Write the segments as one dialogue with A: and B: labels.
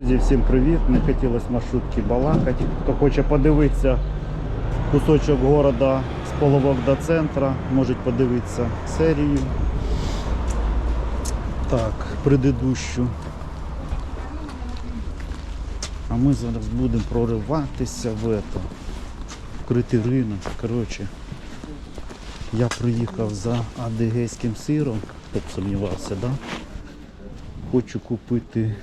A: Друзі, всім привіт! Не хотілося маршрутки балакати. Хто хоче подивитися кусочок города з половок до центра, можуть подивитися серію. Так, предыдущу. А ми зараз будемо прориватися в это. Вкритий ринок. Коротше, я приїхав за адигейським сиром, хто б сумнівався, да? Хочу купити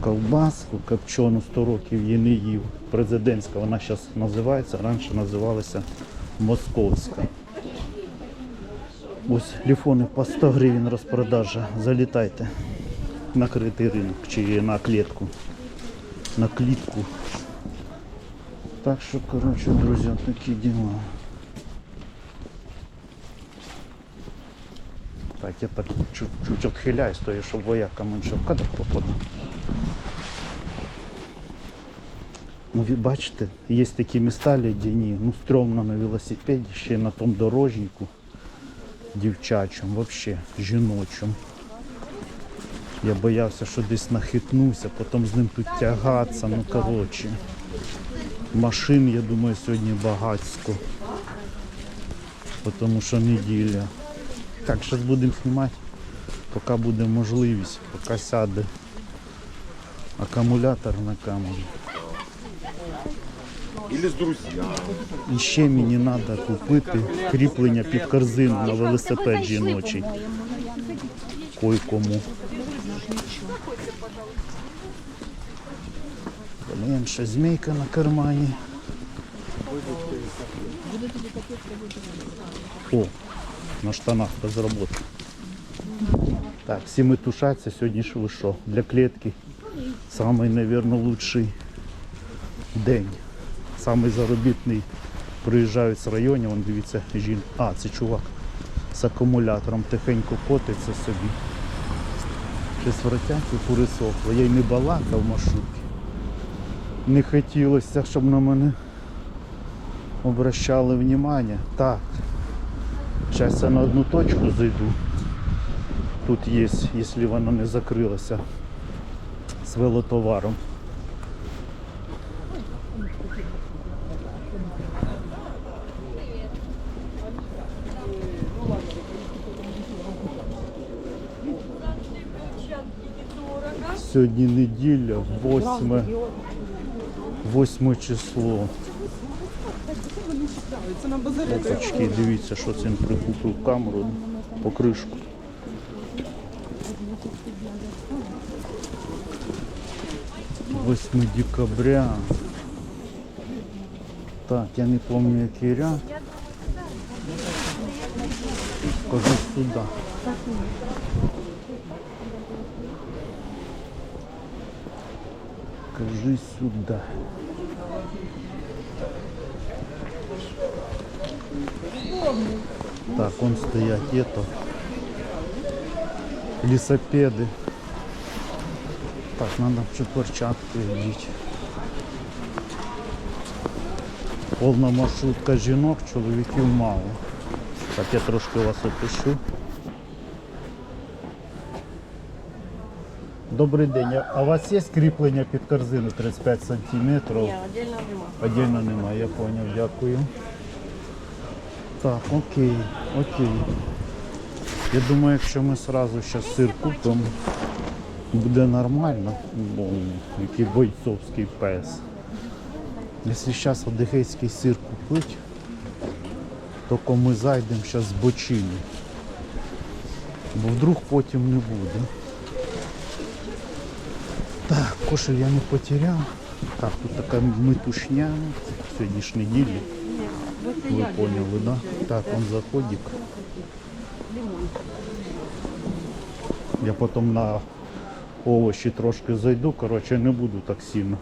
A: ковбаску копчену 100 років її не їв. Президентська вона зараз називається, раніше називалася Московська. Ось ліфони по 100 гривень розпродажа. Залітайте на критий ринок чи на клітку. На клітку. Так що, коротше, друзі, такі діла. Так, я так чуть-чуть відхиляюсь, то я щоб вояка менше в кадр попадав. Ну, ви бачите, є такі міста ледяні, ну стрьомно на велосипеді, ще на тому дорожнику дівчачому, взагалі жіночому. Я боявся, що десь нахитнуся, потім з ним тут тягатися, ну коротше. Машин, я думаю, сьогодні багатсько. Тому що неділя. Так, зараз будемо знімати, поки буде можливість, поки сяде акумулятор на камеру.
B: Или с друзьями.
A: І ще мені треба купити кріплення під корзину на велосипед жіночий. Кой-кому. Блін, ще змійка на кармані. О, на штанах розроботка. Так, всі ми тушаться, сьогодні ж ви що? Для клітки. Самий, мабуть, лучший день. Самий заробітний приїжджають з районів, вон дивіться, жін. А, це чувак з акумулятором тихенько котиться собі. Щось в ротяці пересохло. Я й не балакав в маршрутці. Не хотілося, щоб на мене обращали внимание. Так. Зараз я на одну точку зайду. Тут є, якщо вона не закрилася з велотоваром. Сьогодні неділя, 8, 8 число. Опачки, дивіться, що він прикупив камеру покришку. Восьме декабря. Так, я не пам'ятаю який ряд. Кажу сюди. Кажи сюди. Так, он стоять это. Лісопеди. Так, надо в перчатки одіть. Повна маршрутка жінок, чоловіків мало. Так, я трошки вас опишу. Добрий день. А у вас є кріплення під корзину 35 сантиметрів?
C: Ні, отдельно нема.
A: Отдельно немає, я понял, дякую. Так, окей, окей. Я думаю, якщо ми одразу зараз сир купимо, буде нормально. Бо який бойцовський пес. Якщо зараз одегейський сир купити, то ми зайдемо зараз з бочини. Бо вдруг потім не буде. Так, кошель я не потеряв. Так, тут така метушня. Сьогодні ж. Ви поняли, да? Так, он заходик. Я потім на овочі трошки зайду, коротше не буду так сильно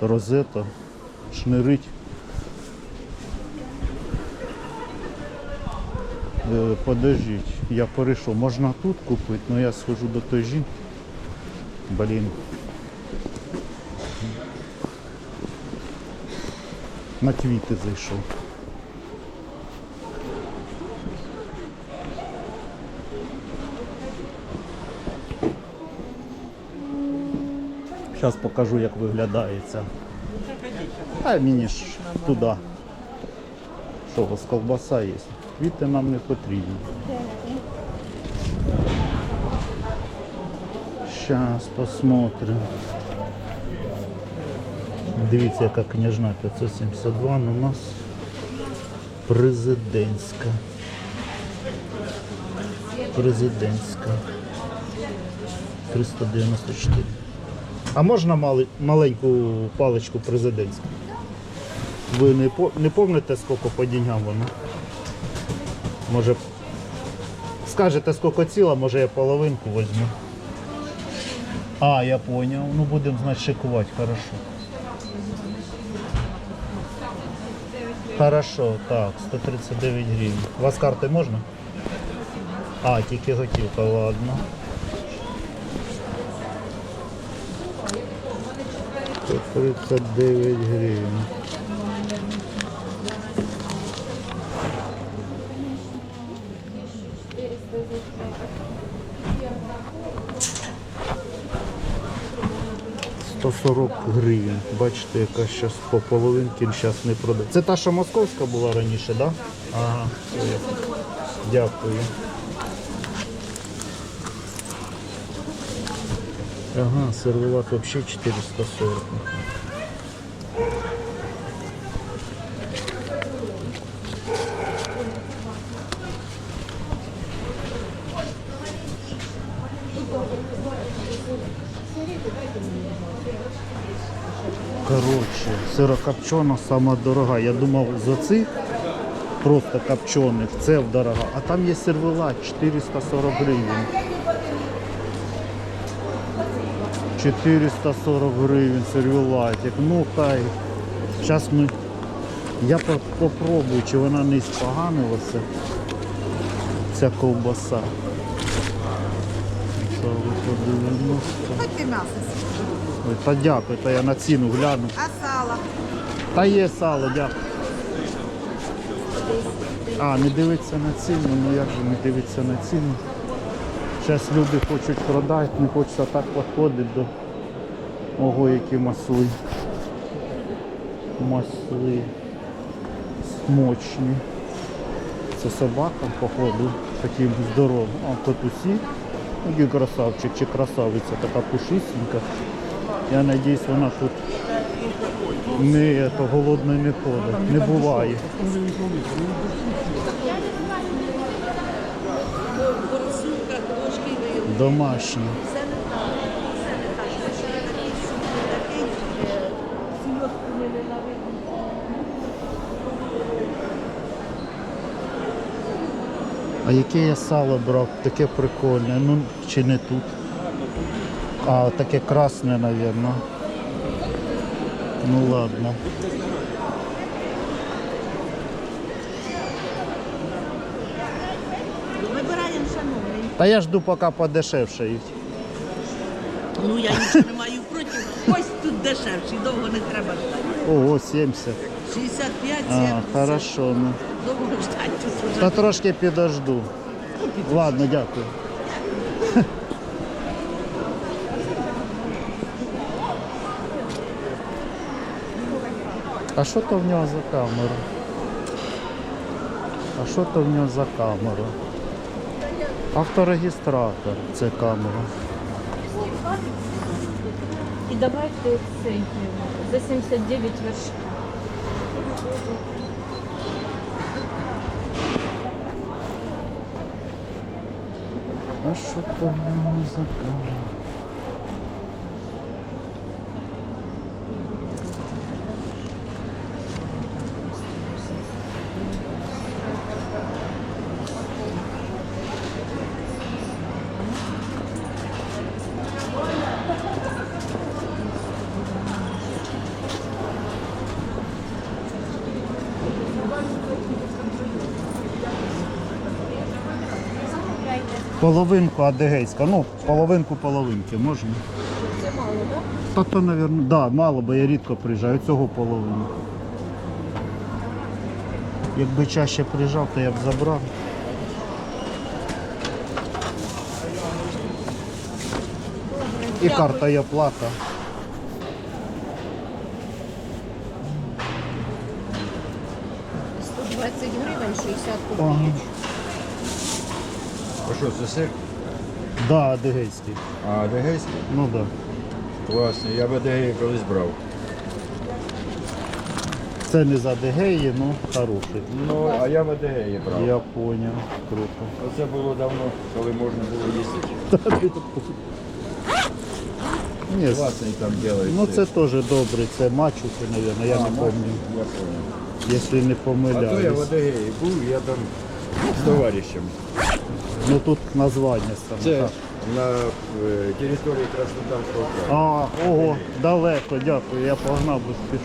A: розета, шнирить. Е, Подождіть, я перейшов, можна тут купити, але я схожу до той жінки. Блін. На квіти зайшов. Зараз покажу, як виглядає ця. А мені ж туди. Що у вас колбаса є? Квіти нам не потрібні. Сейчас посмотрим. Дивіться, яка княжна 572, але у нас президентська. Президентська. 394. А можна маленьку паличку президентську? Ви не, не пам'ятаєте, скільки по деньгам вона? Може, скажете, скільки ціла, може я половинку візьму. А, я понял. Ну будемо, значить, шикувати, хорошо. Хорошо, так, 139 гривень. У вас карти можна? А, тільки готівка, ладно. 139 гривень. Сто сорок гривень. Бачите, яка зараз по половинки зараз не продає. Це та, що московська була раніше, так? Да? Ага. Дякую. Ага, сервелат взагалі 440. Сирокопчена сама дорога. Я думав за цих просто копчених це дорога. А там є сервелат 440 гривень. 440 гривень сервелатик. Ну хай. Зараз ми. Я попробую, чи вона не споганилася. Ця ковбаса. Сало по 90.
B: Хочете м'ясо?
A: Ой, Та дякую, та я на ціну гляну.
B: А сало?
A: Та є сало, дякую. А, не дивиться на ціну, ну як же не дивиться на ціну. Зараз люди хочуть продати, не хочеться так підходити до ого, які масли. Масли смочні. Це собака, походу, таким здоровим. А котусі. Який красавчик чи красавиця така пушистенька. Я надіюсь, вона тут не то голодної не ходить, не буває. Домашні. А яке я сало брав? Таке прикольне. Ну чи не тут? А, таке красне, мабуть. Ну ладно.
B: Вибираємо шановний.
A: Та я жду, поки подешевшають.
B: Ну я нічого не маю проти. Ось тут дешевші, довго не треба ждати.
A: Ого, 70.
B: 65,
A: А,
B: 70.
A: хорошо. Ну.
B: Довго ждати тут вже.
A: Та трошки підожду. Ладно, дякую. А що то в нього за камера? А що то в нього за камера? Авторегістратор це камера.
C: І давайте цей за 79 вершків.
A: А що то в нього за камера? Половинку адегейська, ну, половинку половинки можна.
C: Це мало, так?
A: Та то, мабуть, да, мало, бо я рідко приїжджаю, цього половину. Якби чаще приїжджав, то я б забрав. І карта є плата.
B: — 120 гривень, 60 копійок.
D: А що, це сир?
A: Да, адегейський.
D: А, адегейський?
A: Ну да.
D: Класний, я б адегеї колись брав.
A: Це не з Адегеї, ну хороший.
D: Ну, а я в адегеї брав.
A: Я поняв. Круто.
D: Оце було давно, коли можна було їздити.
A: Ні,
D: Класний там делають.
A: ну це теж добре, це мачухи, мабуть, я не пам'ятаю. Якщо не
D: А то я в
A: помиляюсь.
D: адегеї був, я там з товаришем.
A: Ну тут названня саме.
D: Це
A: так.
D: на е, території Краснодарського краю.
A: А, ого, далеко, дякую, я погнав би спіш.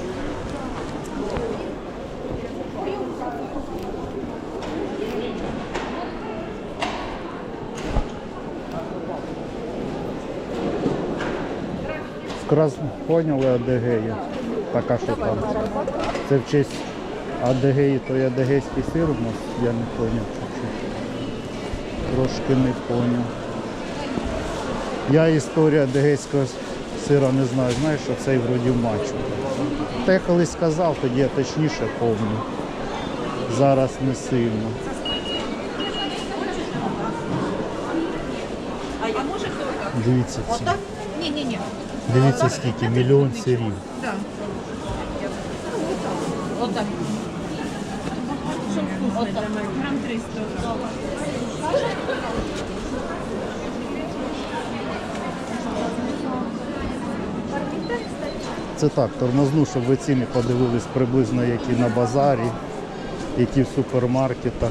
A: Скраз поняли Адегея. Така що там. Це в честь Адегеї, то є адегейський сир у нас, я не поняв. Трошки не поняв. Я історію адегейського сира не знаю, знаєш, що цей вроді мачу. Та я колись сказав, тоді я точніше пам'ятаю. Зараз не сильно. Дивіться ці.
B: Ні, ні, ні.
A: Дивіться скільки, мільйон сирів.
B: Да. Отак. Отак. Грам 300.
A: Це так, тормозну, щоб ви ціни подивились приблизно, які на базарі, які в супермаркетах.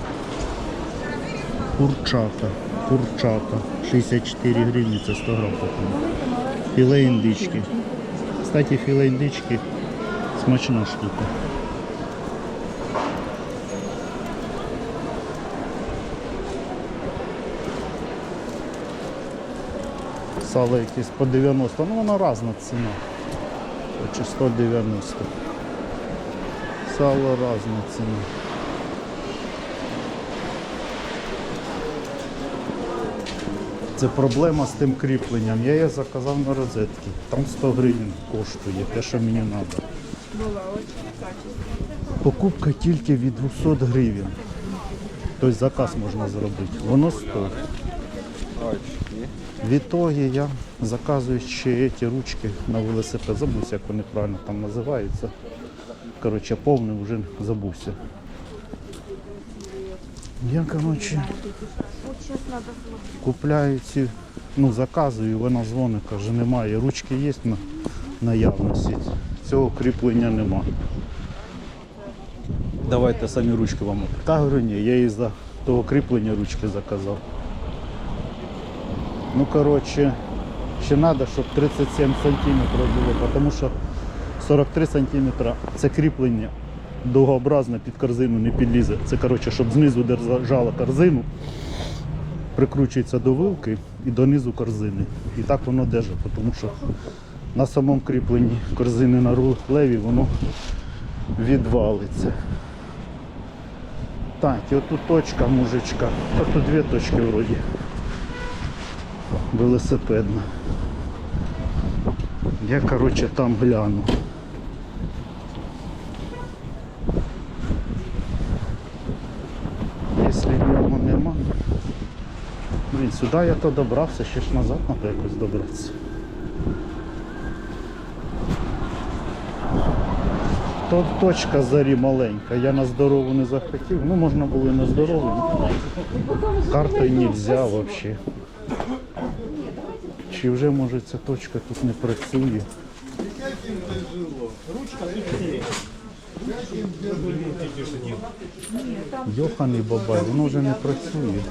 A: Курчата. Курчата. 64 гривні, це 100 грам потім. Філе індички. Кстати, філе індички смачна штука. Сало якесь по 90, ну воно різна ціна. Чи 190. Сало різна ціна. Це проблема з тим кріпленням. Я її заказав на розетки. Там 100 гривень коштує, те, що мені треба. Покупка тільки від 200 гривень. Тобто заказ можна зробити. Воно 100. В ітогі я заказую ще ці ручки на велосипед. Забувся, як вони правильно там називаються. Коротше, повний вже забувся. Я, коротше, купляю ці, ну, заказую, вона дзвонить, каже, немає. Ручки є на наявності. Цього кріплення нема. Давайте самі ручки вам. Та говорю, ні, я її за того кріплення ручки заказав. Ну, коротше, ще треба, щоб 37 сантиметрів було, тому що 43 сантиметра це кріплення довгообразне під корзину не підлізе. Це коротше, щоб знизу держала корзину, прикручується до вилки і донизу корзини. І так воно держить, тому що на самому кріпленні корзини на рулеві воно відвалиться. Так, і отут точка мужичка. Тут дві точки вроді велосипедна. Я, короче, там гляну. Якщо нього нема. Блін, сюди я то добрався, ще ж назад треба якось добратися. То точка зарі маленька, я на здорову не захотів, ну можна було і на здорову. Картою не можна взагалі. Чи вже може ця точка тут не працює? Йоханий бабай, воно вже не працює.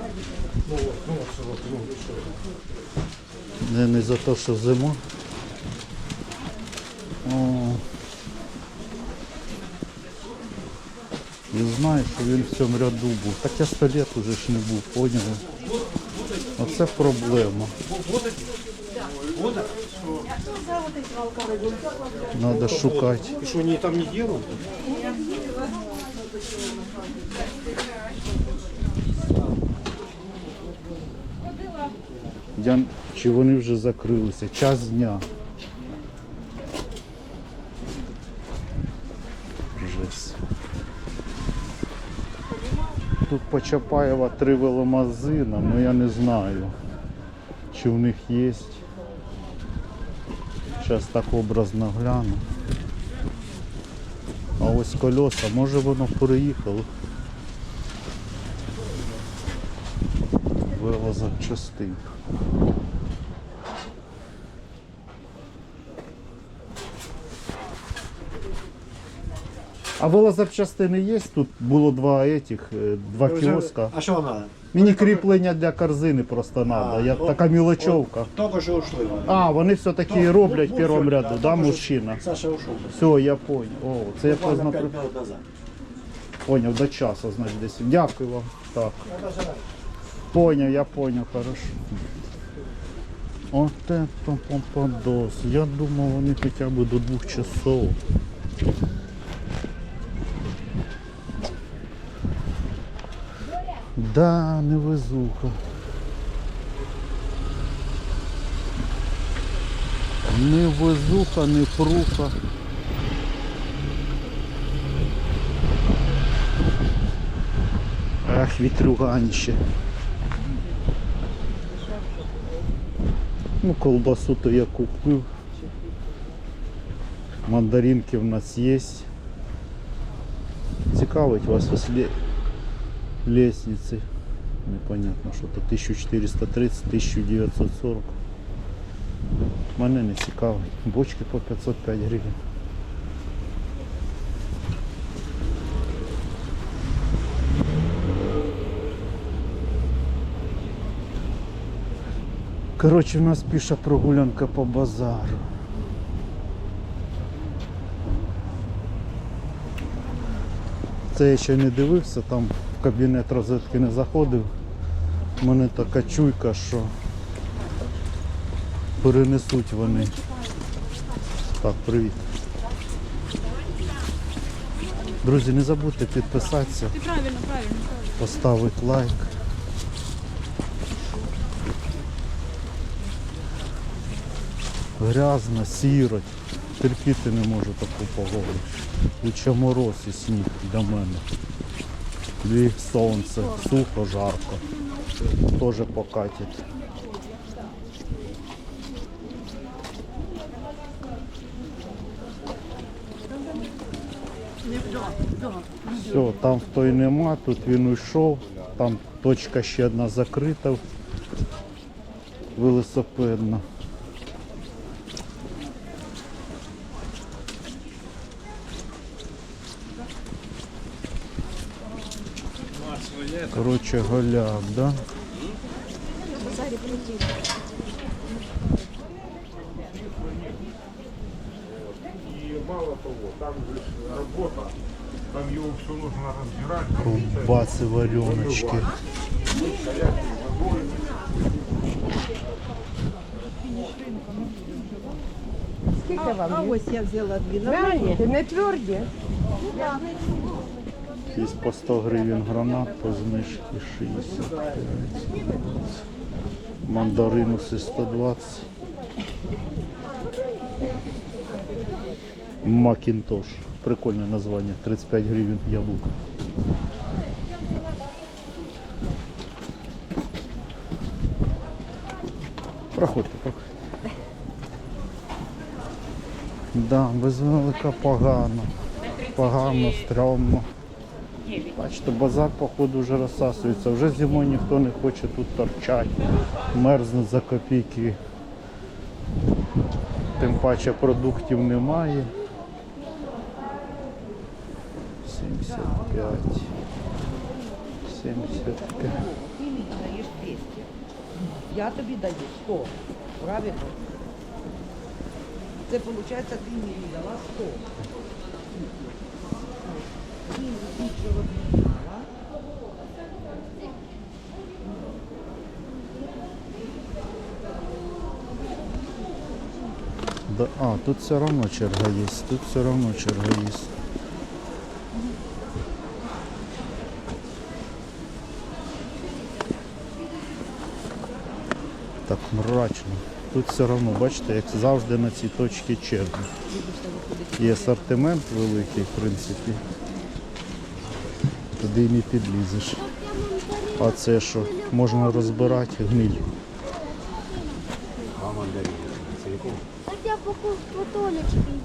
A: Не, не за те, що зима. О. Він знає, що він в цьому ряду був. Так я сто літ уже ж не був, поняли? Оце проблема. Надо шукати.
E: И что, они там не делают?
A: Я... Чи вони вже закрилися? Час дня. Жесть. тут по Чапаєва три веломазина, ну я не знаю, чи в них є. Зараз так образно гляну. А ось колеса, може воно переїхало. Велозапчастин. А велозапчастини є? Тут було два этих, е, два кіоска.
D: А что вам надо?
A: Мені кріплення для корзини просто треба. Я така мілочовка.
D: вот Только что ушли. вон.
A: А, вони все-таки роблять в першому ряду, да, мужчина?
D: Саша ушел.
A: Все, я понял. О, це я
D: Буквально
A: поздно
D: пять минут назад.
A: поняв, до часу, значить, десь. Дякую вам. Так. Поняв, я поняв, хорошо. От это попадос. Я думав, вони хоча б до двох часов. Да, невезуха. Не везуха, не пруха. Ах, вітрюганіще. Ну, колбасу то я купив. Мандаринки в нас є. Цікавить вас ось ле... лестниці. Непонятно, що то 1430-1940. Мене не цікавить. Бочки по 505 гривень. Коротше, в нас піша прогулянка по базару. Це я ще не дивився, там в кабінет розетки не заходив. У мене така чуйка, що перенесуть вони. Так, привіт. Друзі, не забудьте підписатися,
C: Ти правильно, правильно.
A: поставити лайк. Грязно, сіро. Терпіти не можу таку погоду. Лучше мороз і сніг для мене. І сонце, сухо, жарко. Теж покатить. Все, там в той нема, тут він уйшов, там точка ще одна закрита велосипедна. Короче, голяк, да?
E: И мало того, там же работа, там его все нужно разбирать.
A: Ковбаси, вареночки.
B: А ось я взяла дві. Нормальні? Не тверді.
A: Є по 100 гривень гранат, по знижці 65. Мандаринуси 120. Макінтош. Прикольне названня. 35 гривень яблуко. Проходьте, проходьте. Да, без велика погано. Погано, стрьомно. Бачите, базар, походу, вже розсасується. Вже зимою ніхто не хоче тут торчати. Мерзне за копійки. Тим паче продуктів немає. 75. 75.
B: Ти мені даєш 200. Я тобі даю 100. Правильно? Це виходить, ти мені дала 100.
A: Да, а, тут все равно черга есть. Тут все равно черга есть. Так мрачно. Тут все равно, бачите, як завжди на цій точці черги. Є асортимент великий, в принципі. Туди і не підлізеш. А це що? Можна розбирати гниль.
F: Покупку Толечки